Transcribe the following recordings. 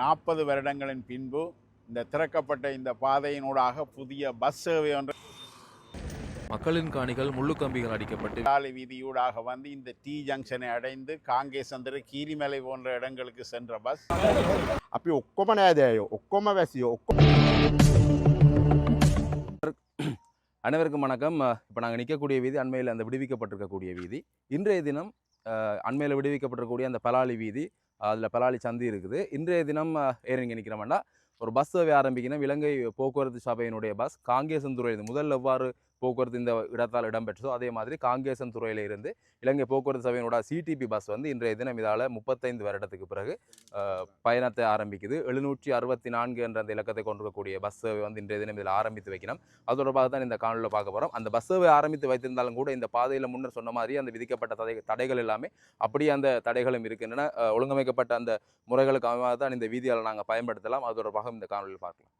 நாற்பது வருடங்களின் பின்பு இந்த திறக்கப்பட்ட இந்த பாதையினூடாக புதிய பஸ் சேவை ஒன்று மக்களின் காணிகள் முள்ளுக்கம்பிகள் அடிக்கப்பட்டு சாலை வீதியூடாக வந்து இந்த டி ஜங்ஷனை அடைந்து காங்கேசந்திர கீரிமலை போன்ற இடங்களுக்கு சென்ற பஸ். அப்படி ஒக்கம நேதையோ ஒக்கம வேசியோ ஒக்கம அனைவருக்கும் வணக்கம். இப்போ நாங்கள் நிற்கக்கூடிய வீதி அண்மையில் அந்த விடுவிக்கப்பட்டிருக்கக்கூடிய வீதி. இன்றைய தினம் அண்மையில் விடுவிக்கப்பட்டிருக்கக்கூடிய அந்த பலாலி வீதி அதில் பலாளி சந்தி இருக்குது. இன்றைய தினம் ஏறிங்க நிற்கிறோம்னா ஒரு பஸ் சேவை ஆரம்பிக்கணும். இலங்கை போக்குவரத்து சபையினுடைய பஸ் காங்கேசன் துறை முதல்ல எவ்வாறு போக்குவரத்து இந்த இடத்தால் இடம்பெற்றதோ அதே மாதிரி காங்கேசன் துறையில் இருந்து இலங்கை போக்குவரத்து சபையினோட சிடிபி பஸ் வந்து இன்றைய தினம் இதால் முப்பத்தைந்து வருடத்துக்கு பிறகு பயணத்தை ஆரம்பிக்குது. எழுநூற்றி அறுபத்தி நான்கு என்ற அந்த இலக்கத்தை கொண்டிருக்கக்கூடிய பஸ் சேவை வந்து இன்றைய தினம் இதில் ஆரம்பித்து வைக்கணும். அது தொடர்பாக தான் இந்த காணொலியில் பார்க்க போகிறோம் அந்த பஸ் சேவை ஆரம்பித்து வைத்திருந்தாலும் கூட இந்த பாதையில் முன்னர் சொன்ன மாதிரி அந்த விதிக்கப்பட்ட தடை தடைகள் எல்லாமே அப்படியே அந்த தடைகளும் இருக்கின்றன. ஒழுங்கமைக்கப்பட்ட அந்த முறைகளுக்கு அமைவாக தான் இந்த வீதியால் நாங்கள் பயன்படுத்தலாம். அது தொடர்பாக இந்த காணொலியில் பார்க்கலாம்.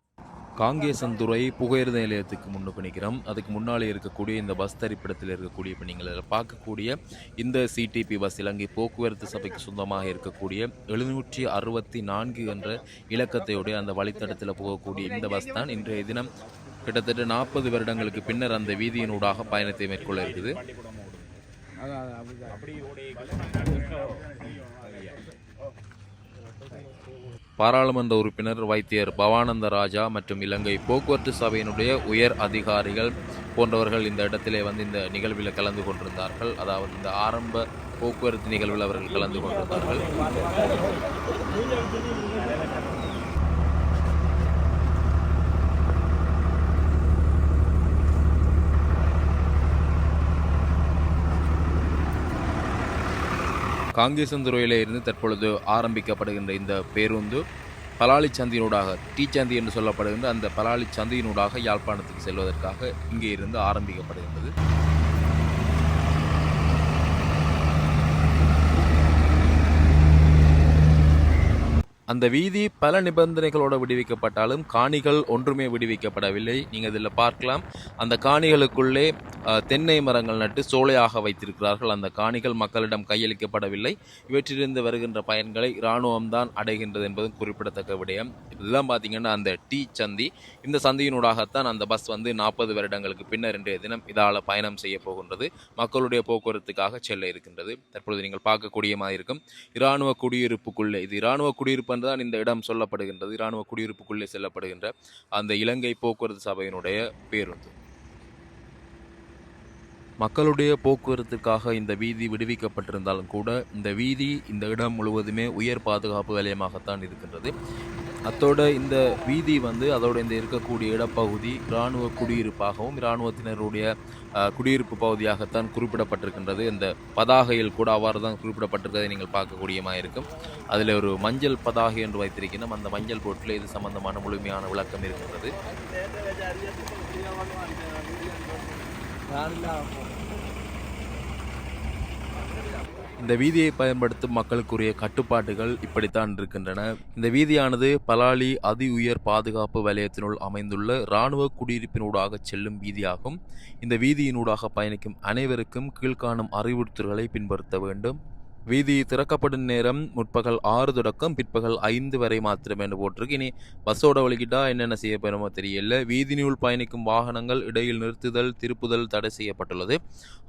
காங்கேசந்துறை புகையிரத நிலையத்துக்கு முன்னுக்கு நிற்கிறோம் அதுக்கு முன்னாலே இருக்கக்கூடிய இந்த பஸ் தரிப்பிடத்தில் இருக்கக்கூடிய இப்போ நீங்கள் இதில் பார்க்கக்கூடிய இந்த சிடிபி பஸ் இலங்கை போக்குவரத்து சபைக்கு சொந்தமாக இருக்கக்கூடிய எழுநூற்றி அறுபத்தி நான்கு என்ற இலக்கத்தையுடைய அந்த வழித்தடத்தில் போகக்கூடிய இந்த பஸ் தான் இன்றைய தினம் கிட்டத்தட்ட நாற்பது வருடங்களுக்கு பின்னர் அந்த வீதியினூடாக பயணத்தை மேற்கொள்ள இருக்குது பாராளுமன்ற உறுப்பினர் வைத்தியர் பவானந்த ராஜா மற்றும் இலங்கை போக்குவரத்து சபையினுடைய உயர் அதிகாரிகள் போன்றவர்கள் இந்த இடத்திலே வந்து இந்த நிகழ்வில் கலந்து கொண்டிருந்தார்கள். அதாவது இந்த ஆரம்ப போக்குவரத்து நிகழ்வில் அவர்கள் கலந்து கொண்டிருந்தார்கள். காங்கேசந்துறையிலே இருந்து தற்பொழுது ஆரம்பிக்கப்படுகின்ற இந்த பேருந்து பலாளி சந்தியினூடாக டீ சந்தி என்று சொல்லப்படுகின்ற அந்த பலாளி சந்தியினூடாக யாழ்ப்பாணத்துக்கு செல்வதற்காக இங்கே இருந்து ஆரம்பிக்கப்படுகின்றது. அந்த வீதி பல நிபந்தனைகளோடு விடுவிக்கப்பட்டாலும் காணிகள் ஒன்றுமே விடுவிக்கப்படவில்லை. நீங்கள் இதில் பார்க்கலாம். அந்த காணிகளுக்குள்ளே தென்னை மரங்கள் நட்டு சோலையாக வைத்திருக்கிறார்கள். அந்த காணிகள் மக்களிடம் கையளிக்கப்படவில்லை. இவற்றிலிருந்து வருகின்ற பயன்களை இராணுவம்தான் அடைகின்றது என்பதும் குறிப்பிடத்தக்க விடயம். இதெல்லாம் பார்த்தீங்கன்னா அந்த டீ சந்தி. இந்த சந்தியினூடாகத்தான் அந்த பஸ் வந்து நாற்பது வருடங்களுக்கு பின்னர் இன்றைய தினம் இதால் பயணம் செய்ய போகின்றது. மக்களுடைய போக்குவரத்துக்காக செல்ல இருக்கின்றது. தற்பொழுது நீங்கள் பார்க்கக்கூடிய மாதிரி இருக்கும் இராணுவ குடியிருப்புக்குள்ளே. இது இராணுவ குடியிருப்பு என்று தான் இந்த இடம் சொல்லப்படுகின்றது. இராணுவ குடியிருப்புக்குள்ளே செல்லப்படுகின்ற அந்த இலங்கை போக்குவரத்து சபையினுடைய பேருந்து. மக்களுடைய போக்குவரத்துக்காக இந்த வீதி விடுவிக்கப்பட்டிருந்தாலும் கூட இந்த வீதி இந்த இடம் முழுவதுமே உயர் பாதுகாப்பு வலயமாகத்தான் இருக்கின்றது. அத்தோட இந்த வீதி வந்து அதோட இந்த இருக்கக்கூடிய இடப்பகுதி இராணுவ குடியிருப்பாகவும் இராணுவத்தினருடைய குடியிருப்பு பகுதியாகத்தான் குறிப்பிடப்பட்டிருக்கின்றது. இந்த பதாகையில் கூட அவ்வாறு தான் குறிப்பிடப்பட்டிருக்கிறதை நீங்கள் பார்க்கக்கூடியமாக இருக்கும். அதில் ஒரு மஞ்சள் பதாகை என்று வைத்திருக்கணும் அந்த மஞ்சள் போட்டில் இது சம்பந்தமான முழுமையான விளக்கம் இருக்கின்றது. இந்த வீதியை பயன்படுத்தும் மக்களுக்குரிய கட்டுப்பாடுகள் இப்படித்தான் இருக்கின்றன. இந்த வீதியானது பலாலி அதி உயர் பாதுகாப்பு வலயத்தினுள் அமைந்துள்ள இராணுவ குடியிருப்பினூடாக செல்லும் வீதியாகும். இந்த வீதியினூடாக பயணிக்கும் அனைவருக்கும் கீழ்காணும் அறிவுறுத்தல்களை பின்பற்ற வேண்டும். வீதி திறக்கப்படும் நேரம் முற்பகல் ஆறு தொடக்கம் பிற்பகல் ஐந்து வரை மாத்திரம் என்று போட்டிருக்கு. இனி பஸ்ஸோட வழிகிட்டா என்னென்ன செய்ய போகிறோமோ தெரியல. வீதியினுள் பயணிக்கும் வாகனங்கள் இடையில் நிறுத்துதல் திருப்புதல் தடை செய்யப்பட்டுள்ளது.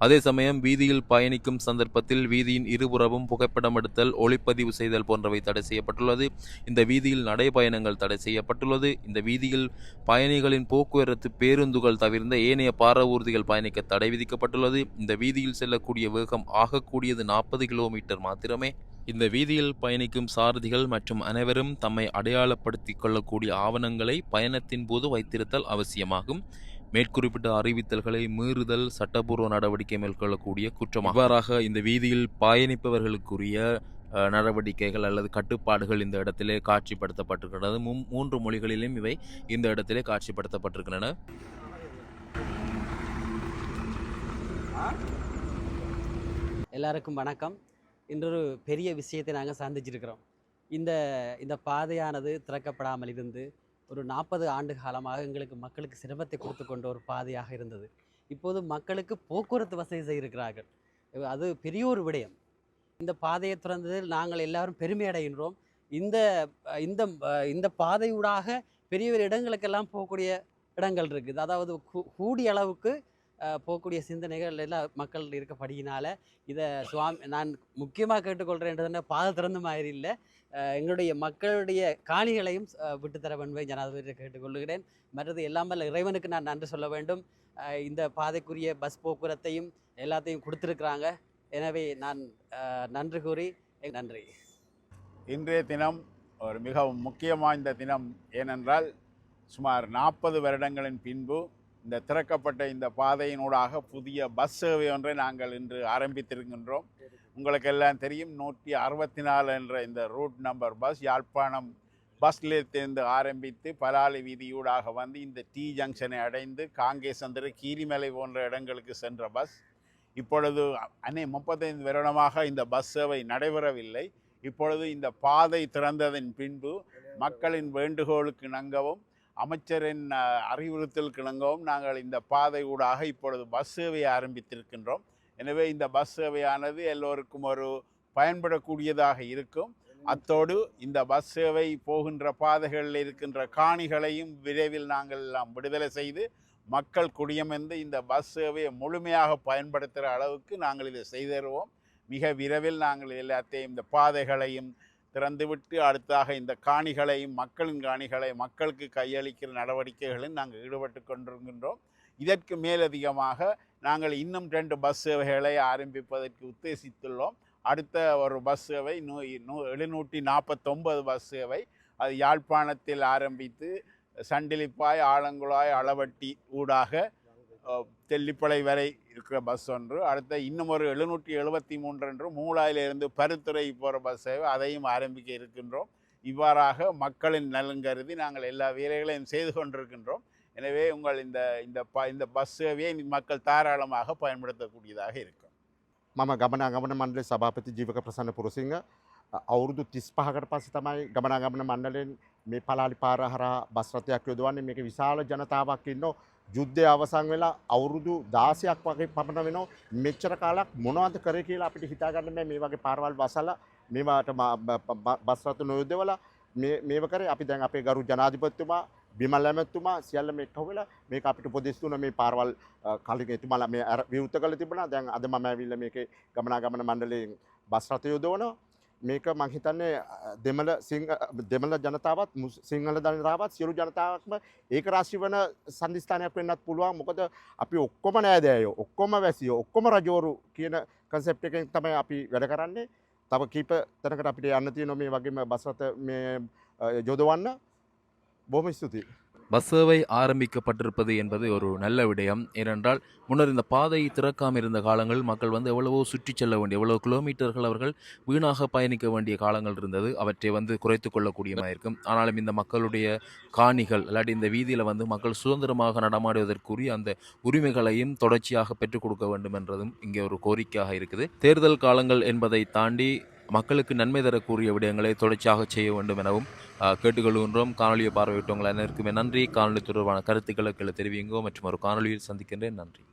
அதே சமயம் வீதியில் பயணிக்கும் சந்தர்ப்பத்தில் வீதியின் இருபுறமும் புகைப்படம் எடுத்தல் ஒளிப்பதிவு செய்தல் போன்றவை தடை செய்யப்பட்டுள்ளது. இந்த வீதியில் நடைபயணங்கள் தடை செய்யப்பட்டுள்ளது. இந்த வீதியில் பயணிகளின் போக்குவரத்து பேருந்துகள் தவிர்ந்த ஏனைய பார ஊர்திகள் பயணிக்க தடை விதிக்கப்பட்டுள்ளது. இந்த வீதியில் செல்லக்கூடிய வேகம் ஆகக்கூடியது நாற்பது கிலோமீட்டர். மாத்திரமே. இந்த வீதியில் பயணிக்கும் சாரதிகள் மற்றும் அனைவரும் தம்மை அடையாளப்படுத்திக் கொள்ளக்கூடிய ஆவணங்களை பயணத்தின் போது வைத்திருத்தல் அவசியமாகும். மேற்குறிப்பிட்ட அறிவித்தல்களை மீறுதல் சட்டப்பூர்வ நடவடிக்கை மேற்கொள்ளக்கூடிய குற்றம் இவ்வாறாக இந்த வீதியில் பயணிப்பவர்களுக்குரிய நடவடிக்கைகள் அல்லது கட்டுப்பாடுகள் இந்த இடத்திலே காட்சிப்படுத்தப்பட்டிருக்கிறது. மூ- மூன்று மொழிகளிலும் இவை இந்த இடத்திலே காட்சிப்படுத்தப்பட்டிருக்கின்றன. எல்லாருக்கும் வணக்கம். இன்றொரு பெரிய விஷயத்தை நாங்கள் சந்திச்சிருக்கிறோம் இந்த இந்த பாதையானது திறக்கப்படாமல் இருந்து ஒரு நாற்பது ஆண்டு காலமாக எங்களுக்கு மக்களுக்கு சிரமத்தை கொடுத்து கொண்ட ஒரு பாதையாக இருந்தது. இப்போது மக்களுக்கு போக்குவரத்து வசதி செய்திருக்கிறார்கள். அது பெரிய ஒரு விடயம். இந்த பாதையை திறந்ததில் நாங்கள் எல்லாரும் பெருமை அடைகின்றோம். இந்த இந்த இந்த பாதையூடாக பெரிய பெரிய இடங்களுக்கெல்லாம் போகக்கூடிய இடங்கள் இருக்குது. அதாவது கூ- கூடிய அளவுக்கு போகக்கூடிய சிந்தனைகள் எல்லாம் மக்கள் இருக்கப்படுகினால இதை சுவாமி நான் முக்கியமாக கேட்டுக்கொள்கிறேன்றதுன்னா பாதை திறந்த மாதிரி இல்லை. எங்களுடைய மக்களுடைய காணிகளையும் விட்டுத்தர வேண்டும் ஜனாதிபதியை கேட்டுக்கொள்கிறேன் மற்றது எல்லாம் இறைவனுக்கு நான் நன்றி சொல்ல வேண்டும். இந்த பாதைக்குரிய பஸ் போக்குவரத்தையும் எல்லாத்தையும் கொடுத்துருக்குறாங்க. எனவே நான் நன்றி கூறி நன்றி. இன்றைய தினம் ஒரு மிகவும் முக்கியம் வாய்ந்த தினம் ஏனென்றால் சுமார் நாற்பது வருடங்களின் பின்பு இந்த திறக்கப்பட்ட இந்த பாதையினூடாக புதிய பஸ் சேவை ஒன்றை நாங்கள் இன்று ஆரம்பித்திருக்கின்றோம். உங்களுக்கு எல்லாம் தெரியும் நூற்றி அறுபத்தி நாலு என்ற இந்த route number bus Yazhpanam bus நிலையத்திலிருந்து ஆரம்பித்து பலாலி வீதியூடாக வந்து இந்த டி ஜங்ஷனை அடைந்து காங்கேசந்திர கீரிமலை போன்ற இடங்களுக்கு சென்ற பஸ் இப்பொழுது அன்னை முப்பத்தைந்து வருடமாக இந்த பஸ் சேவை நடைபெறவில்லை. இப்பொழுது இந்த பாதை திறந்ததன் பின்பு மக்களின் வேண்டுகோளுக்கு நங்கவும் அமைச்சரின் அறிவுறுத்தல் அறிவுறுத்தலுக்கு இணங்கவும் நாங்கள் இந்த பாதை ஊடாக இப்பொழுது பஸ் சேவையை ஆரம்பித்திருக்கின்றோம். எனவே இந்த பஸ் சேவையானது எல்லோருக்கும் ஒரு பயன்படக்கூடியதாக இருக்கும். அத்தோடு இந்த பஸ் சேவை போகின்ற பாதைகளில் இருக்கின்ற காணிகளையும் விரைவில் நாங்கள் எல்லாம் விடுதலை செய்து மக்கள் குடியமர்ந்து இந்த பஸ் சேவையை முழுமையாக பயன்படுத்துகிற அளவுக்கு நாங்கள் இதை செய்து தருவோம் மிக விரைவில் நாங்கள் எல்லாத்தையும் இந்த பாதைகளையும் திறந்துவிட்டு அடுத்தாக இந்த காணிகளையும் மக்களின் காணிகளை மக்களுக்கு கையளிக்கிற நடவடிக்கைகளில் நாங்கள் ஈடுபட்டு கொண்டிருக்கின்றோம். இதற்கு மேலதிகமாக நாங்கள் இன்னும் ரெண்டு பஸ் சேவைகளை ஆரம்பிப்பதற்கு உத்தேசித்துள்ளோம். அடுத்த ஒரு பஸ் சேவை நூ நூ எழுநூற்றி நாற்பத்தொம்பது பஸ் சேவை. அது யாழ்ப்பாணத்தில் ஆரம்பித்து சண்டிலிப்பாய் ஆலங்குழாய் அளவட்டி ஊடாக தெல்லிப்பளை வரை இருக்கிற பஸ் ஒன்று அடுத்த இன்னும் ஒரு எழுநூற்றி எழுபத்தி மூன்று என்று மூலாயிலிருந்து பருத்துறை போகிற பஸ் சேவை அதையும் ஆரம்பிக்க இருக்கின்றோம் இவ்வாறாக மக்களின் நலன் கருதி நாங்கள் எல்லா வேலைகளையும் செய்து கொண்டிருக்கின்றோம் எனவே உங்கள் இந்த இந்த ப இந்த பஸ் சேவையை மக்கள் தாராளமாக பயன்படுத்தக்கூடியதாக இருக்கும் මම ගමනාගමන මණ්ඩලේ සභාපති ජීවක ප්‍රසන්න පුරසිංහ අ- අවුරුදු 35කට පස්සේ තමයි ගමනාගමන මණ්ඩලෙන් මේ පලාලි පාර හරහා බස් රථයක් යොදවන්නේ මේක විශාල ජනතාවක් ඉන්නෝ යුද්ධය අවසන් වෙලා අවුරුදු 16ක් වගේ පමණ වෙනවා. මෙච්චර කාලයක් මොනවද කරේ කියලා අපිට හිතාගන්න බෑ. මේ වගේ පාරවල් වසලා මේවාට ම- බ- බ- බස් රථ නොයොදවලා මේ මේව කරේ. අපි දැන් අපේ ගරු ජනාධිපතිතුමා බිමල් ඇමැතුමා සියල්ල මේ එකහුවෙලා මේක අපිට උපදෙස් දුන්න. මේ පාරවල් අ, කලින් එතුමාලා මේ අර විවෘත කළ තිබුණා. දැන් අද මම ඇවිල්ලා මේකේ ගමනාගමන මණ්ඩලයෙන් බස් රථ යොදවනවා. මේක මං හිතන්නේ අ, දෙමළ සිංහ දෙමළ ජනතාවත් මුස්- සිංහල ජනතාවත් සියලු ජනතාවක්ම ඒක රාශි වන සන්ධිස්ථානයක් වෙන්නත් පුළුවන්. මොකද අපි ඔක්කොම නෑදෑයෝ ඔක්කොම වැසියෝ ඔක්කොම රජෝරු කියන කන්සෙප්ට් එකෙන් තමයි අපි වැඩ කරන්නේ. තව කීප තැනකට අපිට යන්න තියෙනවා මේ වගේම බස් රථ මේ අ, යොදවන්න. බොහොම ස්තුතියි. பஸ் சேவை ஆரம்பிக்கப்பட்டிருப்பது என்பது ஒரு நல்ல விடயம். ஏனென்றால் முன்னர் இந்த பாதை திறக்காமல் இருந்த காலங்கள் மக்கள் வந்து எவ்வளவோ சுற்றி செல்ல வேண்டிய எவ்வளோ கிலோமீட்டர்கள் அவர்கள் வீணாக பயணிக்க வேண்டிய காலங்கள் இருந்தது. அவற்றை வந்து குறைத்து கொள்ளக்கூடியதாக இருக்கும். ஆனாலும் இந்த மக்களுடைய காணிகள் இல்லாட்டி இந்த வீதியில் வந்து மக்கள் சுதந்திரமாக நடமாடுவதற்குரிய அந்த உரிமைகளையும் தொடர்ச்சியாக பெற்றுக் கொடுக்க வேண்டும் என்றதும் இங்கே ஒரு கோரிக்கையாக இருக்குது. தேர்தல் காலங்கள் என்பதை தாண்டி மக்களுக்கு நன்மை தரக்கூடிய விடயங்களை தொடர்ச்சியாக செய்ய வேண்டும் எனவும் கேட்டுக்கொள்கின்றோம். காணொலியை பார்வையிட்டவங்கள் அனைவருக்குமே நன்றி. காணொலி தொடர்பான கருத்துக்களை தெரிவிங்கோ மற்றும் ஒரு காணொலியில் சந்திக்கின்றேன். நன்றி.